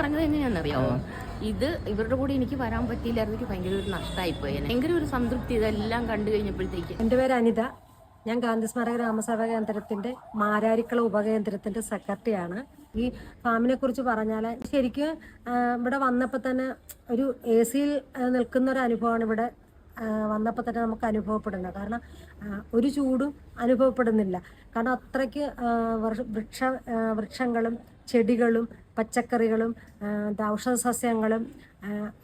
പറഞ്ഞത് എങ്ങനെയാണെന്നറിയാമോ ഇത് ഇവരുടെ കൂടെ എനിക്ക് വരാൻ പറ്റിയില്ലായിരുന്നെങ്കിൽ ഭയങ്കര ഒരു നഷ്ടമായി പോയി ഭയങ്കര ഒരു സംതൃപ്തി ഇതെല്ലാം കണ്ടു കഴിഞ്ഞപ്പോഴത്തേക്ക്. എന്റെ പേര് അനിത. ഞാൻ ഗാന്ധിസ്മാരക ഗ്രാമസഭാ കേന്ദ്രത്തിന്റെ മാരാരിക്കള ഉപകേന്ദ്രത്തിന്റെ സെക്രട്ടറിയാണ്. ഈ ഫാമിനെ കുറിച്ച് പറഞ്ഞാൽ ശരിക്കും ഇവിടെ വന്നപ്പോൾ തന്നെ ഒരു എ സിയിൽ നിൽക്കുന്ന ഒരു അനുഭവമാണ് ഇവിടെ വന്നപ്പോൾ തന്നെ നമുക്ക് അനുഭവപ്പെടുന്നത് കാരണം ഒരു ചൂടും അനുഭവപ്പെടുന്നില്ല. കാരണം അത്രയ്ക്ക് വൃക്ഷ- വൃക്ഷ വൃക്ഷങ്ങളും ചെടികളും പച്ചക്കറികളും ഔഷധ സസ്യങ്ങളും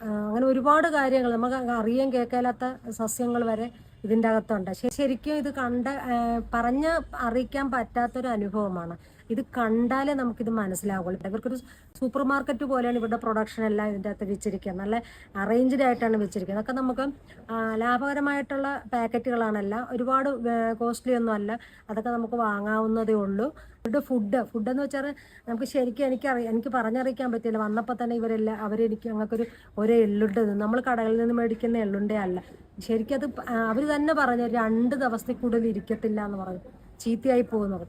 അങ്ങനെ ഒരുപാട് കാര്യങ്ങൾ നമുക്ക് അറിയാൻ കേൾക്കാത്ത സസ്യങ്ങൾ വരെ ഇതിന്റെ അകത്തുണ്ട് ശരിക്കും ഇത് കണ്ട പറഞ്ഞ് അറിയിക്കാൻ പറ്റാത്തൊരു അനുഭവമാണ്. ഇത് കണ്ടാലേ നമുക്കിത് മനസ്സിലാവുള്ളൂ. ഇവർക്കൊരു സൂപ്പർ മാർക്കറ്റ് പോലെയാണ് ഇവരുടെ പ്രൊഡക്ഷൻ എല്ലാം ഇതിന്റെ അകത്ത് വെച്ചിരിക്കുന്നത്. നല്ല അറേഞ്ച്ഡ് ആയിട്ടാണ് വെച്ചിരിക്കുന്നത്. അതൊക്കെ നമുക്ക് ലാഭകരമായിട്ടുള്ള പാക്കറ്റുകളാണല്ല ഒരുപാട് കോസ്റ്റ്ലി ഒന്നും അല്ല. അതൊക്കെ നമുക്ക് വാങ്ങാവുന്നതേ ഉള്ളൂ. ഇവരുടെ ഫുഡ് ഫുഡ് എന്ന് വെച്ചാൽ നമുക്ക് ശരിക്കും എനിക്ക് എനിക്ക് പറഞ്ഞറിയിക്കാൻ പറ്റില്ല വന്നപ്പോൾ തന്നെ ഇവരെല്ലാം അവരെനിക്ക് ഞങ്ങൾക്കൊരു ഒരേ എള്ളുണ്ട് നമ്മൾ കടകളിൽ നിന്ന് മേടിക്കുന്ന എള്ളുണ്ടേ അല്ല. ശരിക്കും അത് അവർ തന്നെ പറഞ്ഞു രണ്ട് ദിവസത്തിൽ കൂടുതൽ ഇരിക്കത്തില്ല എന്ന് പറഞ്ഞു. ചീത്തയായി പോകുന്നത്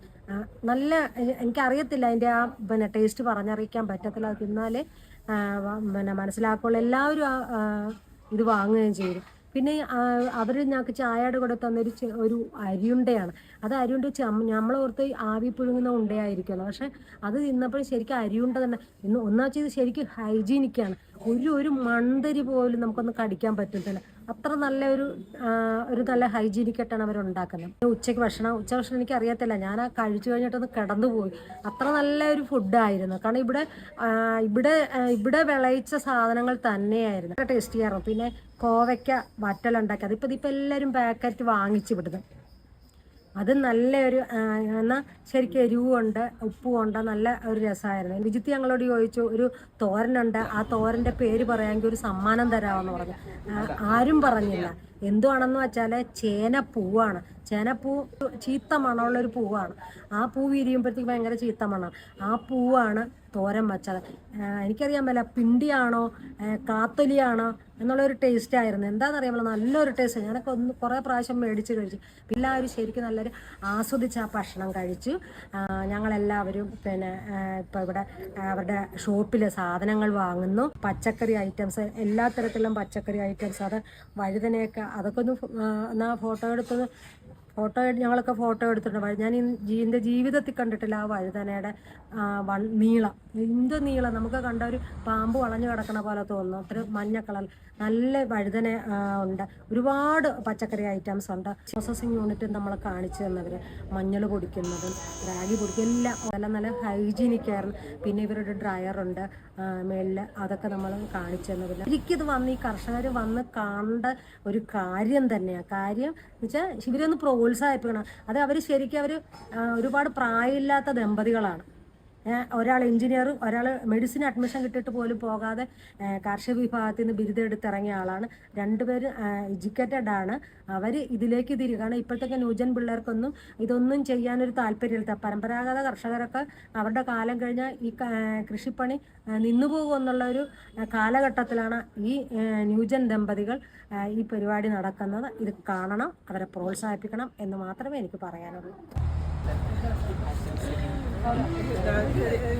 നല്ല എനിക്കറിയത്തില്ല അതിന്റെ ആ പിന്നെ ടേസ്റ്റ് പറഞ്ഞറിയിക്കാൻ പറ്റത്തില്ല. അത് തിന്നാലേ പിന്നെ മനസ്സിലാക്കുള്ളൂ. എല്ലാവരും ആ ഇത് വാങ്ങുകയും ചെയ്തു പിന്നെ അവർ ഞങ്ങൾക്ക് ചായയുടെ കൂടെ തന്നൊരു ഒരു അരിയുണ്ടയാണ്. അത് അരിയുണ്ട നമ്മൾ ഓർത്ത് ആവി പുഴുങ്ങുന്ന ഉണ്ടയായിരിക്കുമല്ലോ. പക്ഷെ അത് തിന്നപ്പോൾ ശരിക്കും അരിയുണ്ട തന്നെ. ഇന്ന് ഒന്നാച്ചത് ശരിക്കും ഹൈജീനിക്കാണ്. ഒരു ഒരു മൺതരി പോലും നമുക്കൊന്ന് കടിക്കാൻ പറ്റത്തില്ല. അത്ര നല്ല ഒരു ഒരു നല്ല ഹൈജീനിക് ആയിട്ടാണ് അവർ ഉണ്ടാക്കുന്നത് ഉച്ചയ്ക്ക് ഭക്ഷണം ഉച്ച ഭക്ഷണം എനിക്ക് അറിയത്തില്ല. ഞാൻ ആ കഴിച്ചു കഴിഞ്ഞിട്ടൊന്ന് കിടന്നുപോയി. അത്ര നല്ല ഒരു ഫുഡായിരുന്നു കാരണം ഇവിടെ ഇവിടെ ഇവിടെ വിളയിച്ച സാധനങ്ങൾ തന്നെയായിരുന്നു. ടേസ്റ്റ് ചെയ്യാറുണ്ട്. പിന്നെ കോവയ്ക്ക വറ്റലുണ്ടാക്കി. അതിപ്പോൾ ഇതിപ്പോൾ എല്ലാവരും പാക്കറ്റ് വാങ്ങിച്ചു വിടുന്നത് അത് നല്ലൊരു ഒരു എന്നാൽ ശരിക്കും എരിവുണ്ട് ഉപ്പുമുണ്ട് നല്ല ഒരു രസമായിരുന്നു വിജിത്ത് ഞങ്ങളോട് ചോദിച്ചു ഒരു തോരനുണ്ട് ആ തോരന്റെ പേര് പറയാമെങ്കിൽ ഒരു സമ്മാനം തരാമെന്ന് പറഞ്ഞു. ആരും പറഞ്ഞില്ല. എന്തുവാണെന്ന് വെച്ചാൽ ചേനപ്പൂവാണ് ചേനപ്പൂ ചീത്ത മണമുള്ള ഒരു പൂവാണ്. ആ പൂ വിരിയുമ്പോഴത്തേക്ക് ഭയങ്കര ചീത്ത മണമാണ് ആ പൂവാണ് തോരൻ വെച്ചത്. എനിക്കറിയാൻ പറ്റില്ല പിണ്ടിയാണോ കാത്തൊലിയാണോ എന്നുള്ളൊരു ടേസ്റ്റ് ആയിരുന്നു. എന്താണെന്നറിയാമല്ലോ നല്ലൊരു ടേസ്റ്റ് ഞാനൊക്കെ ഒന്ന് കുറേ പ്രാവശ്യം മേടിച്ച് കഴിച്ചു. എല്ലാവരും ശരിക്കും നല്ലൊരു ആസ്വദിച്ച് ആ ഭക്ഷണം കഴിച്ചു. ഞങ്ങളെല്ലാവരും പിന്നെ ഇപ്പോൾ ഇവിടെ അവരുടെ ഷോപ്പിൽ സാധനങ്ങൾ വാങ്ങുന്നു. പച്ചക്കറി ഐറ്റംസ് എല്ലാ തരത്തിലും പച്ചക്കറി ഐറ്റംസ് അത് വഴുതനയൊക്കെ അതൊക്കെ ഒന്ന് ഫോട്ടോ എടുത്തത്? ഫോട്ടോ ഞങ്ങളൊക്കെ ഫോട്ടോ എടുത്തിട്ടുണ്ട് ഞാൻ എന്റെ ജീവിതത്തിൽ കണ്ടിട്ടില്ല ആ വഴുതനയുടെ നീളം. എന്ത് നീളം? നമുക്ക് കണ്ട ഒരു പാമ്പ് വളഞ്ഞു കിടക്കണ പോലെ തോന്നുന്നു. അത്ര മഞ്ഞ കളർ നല്ല വഴുതന ഉണ്ട്. ഒരുപാട് പച്ചക്കറി ഐറ്റംസ് ഉണ്ട്. പ്രോസസ്സിങ് യൂണിറ്റും നമ്മൾ കാണിച്ചു തന്നവർ മഞ്ഞൾ പൊടിക്കുന്നതും റാഗി പൊടിക്കും എല്ലാം. നല്ല നല്ല ഹൈജീനിക് ആയിരുന്നു. പിന്നെ ഇവരുടെ ഡ്രയറുണ്ട് മേളിൽ അതൊക്കെ നമ്മൾ കാണിച്ചു തന്നവർ എനിക്കിത് വന്ന് ഈ കർഷകർ വന്ന് കാണേണ്ട ഒരു കാര്യം തന്നെയാണ് കാര്യം എന്ന് വെച്ചാൽ ഇവരൊന്ന് പ്രോത്സാഹിപ്പിക്കണം. അത് അവർ ശരിക്കും അവർ ഒരുപാട് പ്രായമില്ലാത്ത ദമ്പതികളാണ്. ഒരാൾ എഞ്ചിനീയറും ഒരാൾ മെഡിസിൻ അഡ്മിഷൻ കിട്ടിയിട്ട് പോലും പോകാതെ കാർഷിക വിഭാഗത്തിൽ നിന്ന് ബിരുദം എടുത്തിറങ്ങിയ ആളാണ്. രണ്ടുപേരും എഡ്യൂക്കേറ്റഡ് ആണ്. അവർ ഇതിലേക്ക് തിരികെ കാരണം ഇപ്പോഴത്തെ ന്യൂജൻ പിള്ളേർക്കൊന്നും ഇതൊന്നും ചെയ്യാനൊരു താല്പര്യമില്ല. പരമ്പരാഗത കർഷകരൊക്കെ അവരുടെ കാലം കഴിഞ്ഞാൽ ഈ കൃഷിപ്പണി നിന്നുപോകും എന്നുള്ള ഒരു കാലഘട്ടത്തിലാണ് ഈ ന്യൂജൻ ദമ്പതികൾ ഈ പരിപാടി നടക്കുന്നത്. ഇത് കാണണം അവരെ പ്രോത്സാഹിപ്പിക്കണം എന്ന് മാത്രമേ എനിക്ക് പറയാനുള്ളൂ.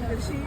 കൃഷി